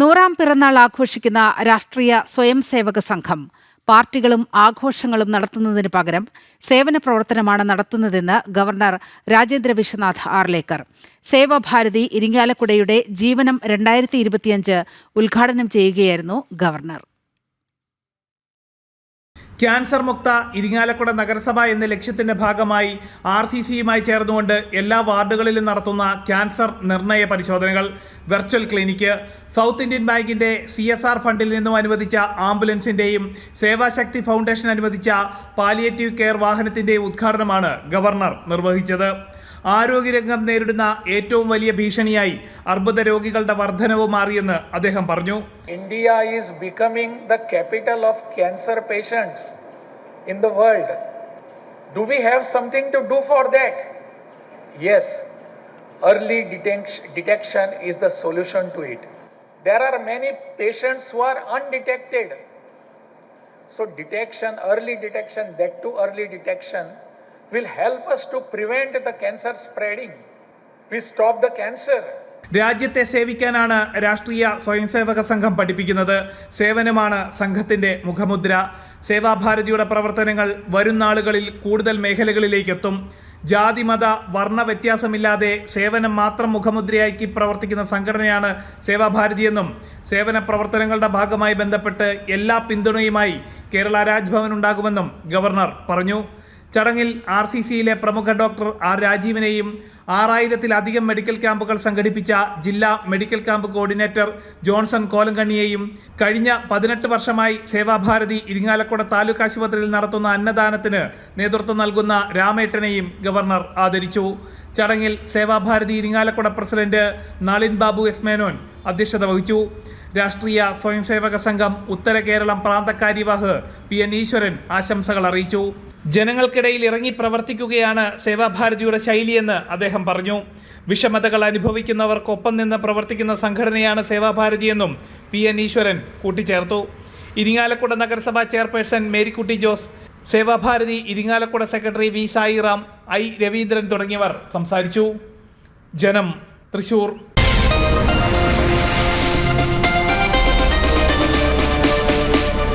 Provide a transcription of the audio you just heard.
നൂറാം പിറന്നാൾ ആഘോഷിക്കുന്ന രാഷ്ട്രീയ സ്വയം സേവക സംഘം പാർട്ടികളും ആഘോഷങ്ങളും നടത്തുന്നതിന് പകരം സേവന പ്രവർത്തനമാണ് നടത്തുന്നതെന്ന് ഗവർണർ രാജേന്ദ്ര വിശ്വനാഥ് ആർലേക്കർ. സേവാഭാരതി ഇരിങ്ങാലക്കുടയുടെ ജീവനം രണ്ടായിരത്തി ഇരുപത്തിയഞ്ച് ഉദ്ഘാടനം ചെയ്യുകയായിരുന്നു ഗവർണർ. ക്യാൻസർ മുക്ത ഇരിങ്ങാലക്കുട നഗരസഭ എന്ന ലക്ഷ്യത്തിന്റെ ഭാഗമായി ആർ സി സിയുമായി ചേർന്നുകൊണ്ട് എല്ലാ വാർഡുകളിലും നടത്തുന്ന ക്യാൻസർ നിർണയ പരിശോധനകൾ. വെർച്വൽ ക്ലിനിക്ക് സൗത്ത് ഇന്ത്യൻ ബാങ്കിന്റെ സി എസ് ആർ ഫണ്ടിൽ നിന്നും അനുവദിച്ച ആംബുലൻസിന്റെയും സേവാശക്തി ഫൗണ്ടേഷൻ അനുവദിച്ച പാലിയേറ്റീവ് കെയർ വാഹനത്തിന്റെയും ഉദ്ഘാടനമാണ് ഗവർണർ നിർവഹിച്ചത്. ആരോഗ്യരംഗം നേരിടുന്ന ഏറ്റവും വലിയ ഭീഷണിയായി അർബുദ രോഗികളുടെ വർധനവ് മാറിയെന്ന് അദ്ദേഹം പറഞ്ഞു. India is becoming the capital of cancer patients in the world do we have something to do for that yes early detection detection is the solution to it there are many patients who are undetected so detection early detection the early detection will help us to prevent the cancer spreading. We stop the cancer. രാജ്യത്തെ സേവിക്കാനാണ് രാഷ്ട്രീയ സ്വയംസേവക സംഘം പഠിപ്പിക്കുന്നത് സേവനമാണ് സംഘത്തിന്റെ മുഖമുദ്ര സേവാഭാരതിയുടെ പ്രവർത്തനങ്ങൾ വരും നാളുകളിൽ കൂടുതൽ മേഖലകളിലേക്ക് എത്തും ജാതി മത വർണ വ്യത്യാസമില്ലാതെ സേവനം മാത്രം മുഖമുദ്രയാക്കി പ്രവർത്തിക്കുന്ന സംഘടനയാണ് സേവാഭാരതിയെന്നും സേവന പ്രവർത്തനങ്ങളുടെ ഭാഗമായി ബന്ധപ്പെട്ട് എല്ലാ പിന്തുണയുമായി കേരള രാജ്ഭവൻ ഉണ്ടാകുമെന്നും ഗവർണർ പറഞ്ഞു ചടങ്ങിൽ ആർ സി സിയിലെ പ്രമുഖ ഡോക്ടർ ആർ രാജീവിനെയും ആറായിരത്തിലധികം മെഡിക്കൽ ക്യാമ്പുകൾ സംഘടിപ്പിച്ച ജില്ലാ മെഡിക്കൽ ക്യാമ്പ് കോർഡിനേറ്റർ ജോൺസൺ കോലങ്കണ്ണിയെയും കഴിഞ്ഞ പതിനെട്ട് വർഷമായി സേവാഭാരതി ഇരിങ്ങാലക്കുട താലൂക്ക് ആശുപത്രിയിൽ നടത്തുന്ന അന്നദാനത്തിന് നേതൃത്വം നൽകുന്ന രാമേട്ടനെയും ഗവർണർ ആദരിച്ചു. ചടങ്ങിൽ സേവാഭാരതി ഇരിങ്ങാലക്കുട പ്രസിഡന്റ് നളിൻ ബാബു എസ് മേനോൻ അധ്യക്ഷത വഹിച്ചു. രാഷ്ട്രീയ സ്വയംസേവക സംഘം ഉത്തര കേരളം പ്രാന്തക്കാര്യവാഹ് പി എൻ ഈശ്വരൻ ആശംസകൾ അറിയിച്ചു. ജനങ്ങൾക്കിടയിൽ ഇറങ്ങി പ്രവർത്തിക്കുകയാണ് സേവാഭാരതിയുടെ ശൈലിയെന്ന് അദ്ദേഹം പറഞ്ഞു. വിഷമതകൾ അനുഭവിക്കുന്നവർക്കൊപ്പം നിന്ന് പ്രവർത്തിക്കുന്ന സംഘടനയാണ് സേവാഭാരതിയെന്നും പി എൻ ഈശ്വരൻ കൂട്ടിച്ചേർത്തു. ഇരിങ്ങാലക്കുട നഗരസഭാ chairperson Marykutty Jose Sevabharati Irinjalakuda secretary V Sairam I Raveendran തുടങ്ങിയവർ സംസാരിച്ചു. ജനം തൃശൂർ.